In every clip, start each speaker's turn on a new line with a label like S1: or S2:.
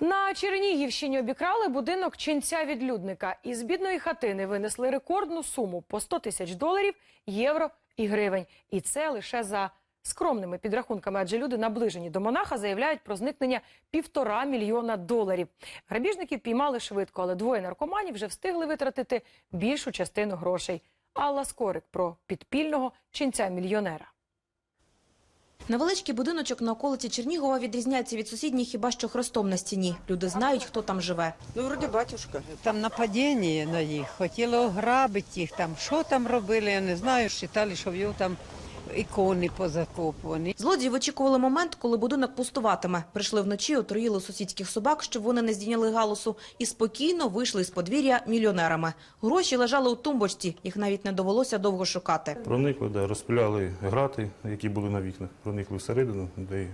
S1: На Чернігівщині обікрали будинок ченця відлюдника. Із бідної хатини винесли рекордну суму по 100 тисяч доларів, євро і гривень. І це лише за скромними підрахунками, адже люди, наближені до монаха, заявляють про зникнення півтора мільйона доларів. Грабіжників піймали швидко, але двоє наркоманів вже встигли витратити більшу частину грошей. Алла Скорик про підпільного ченця-мільйонера.
S2: Невеличкий будиночок на околиці Чернігова відрізняється від сусідніх хіба що хрестом на стіні. Люди знають, хто там живе.
S3: Ну, вроді батюшка.
S4: Там нападіння на їх, хотіли ограбити їх там. Що там робили, я не знаю. Считали, що в його там ікони позакопувані.
S2: Злодії вичікували момент, коли будинок пустуватиме. Прийшли вночі, отруїли сусідських собак, щоб вони не здійняли галусу, і спокійно вийшли з подвір'я мільйонерами. Гроші лежали у тумбочці, їх навіть не довелося довго шукати.
S5: Проникли, да, розпиляли грати, які були на вікнах, проникли всередину, де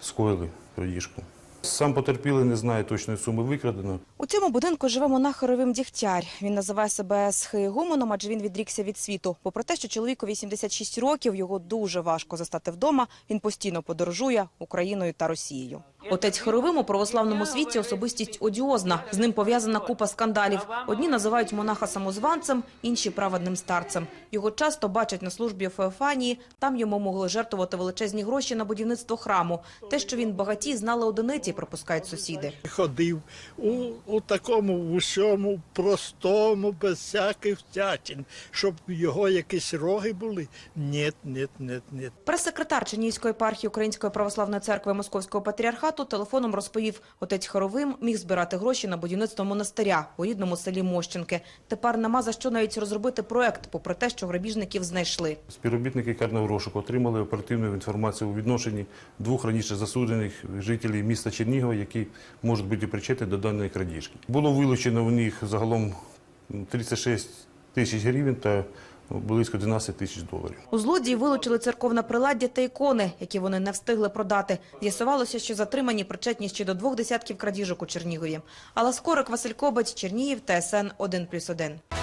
S5: скоїли крадіжку. Сам потерпілий не знає точної суми викрадено.
S2: У цьому будинку живе монах Хоровим Дігтяр. Він називає себе схиєгуменом, адже він відрікся від світу. Попри те, що чоловіку 86 років, його дуже важко застати вдома, він постійно подорожує Україною та Росією. Отець Хоровим у православному світі особистість одіозна. З ним пов'язана купа скандалів. Одні називають монаха самозванцем, інші праведним старцем. Його часто бачать на службі у Феофанії. Там йому могли жертвувати величезні гроші на будівництво храму. Те, що він багатій, знали одиниці, припускають сусіди.
S6: ходив у, у такому усьому простому, без всяких втячин, щоб його якісь роги були. Ні, ні, ні, ні.
S2: Прес-секретар Чернігівської епархії Української православної церкви Московського патріархату телефоном розповів, отець Хоровим міг збирати гроші на будівництво монастиря у рідному селі Мощенки. Тепер нема за що навіть розробити проект, попри те, що грабіжників знайшли.
S5: Співробітники карного розшуку отримали оперативну інформацію у відношенні двох раніше засуджених жителів міста Чернігова, які можуть бути причетні до даної крадіжки. Було вилучено в них загалом 36 тисяч гривень та близько 12 тисяч доларів.
S2: У злодії вилучили церковне приладдя та ікони, які вони не встигли продати. З'ясувалося, що затримані причетні ще до двох десятків крадіжок у Чернігові. Але Скорик, Василь Кобець, Чернігів, ТСН 1+,1.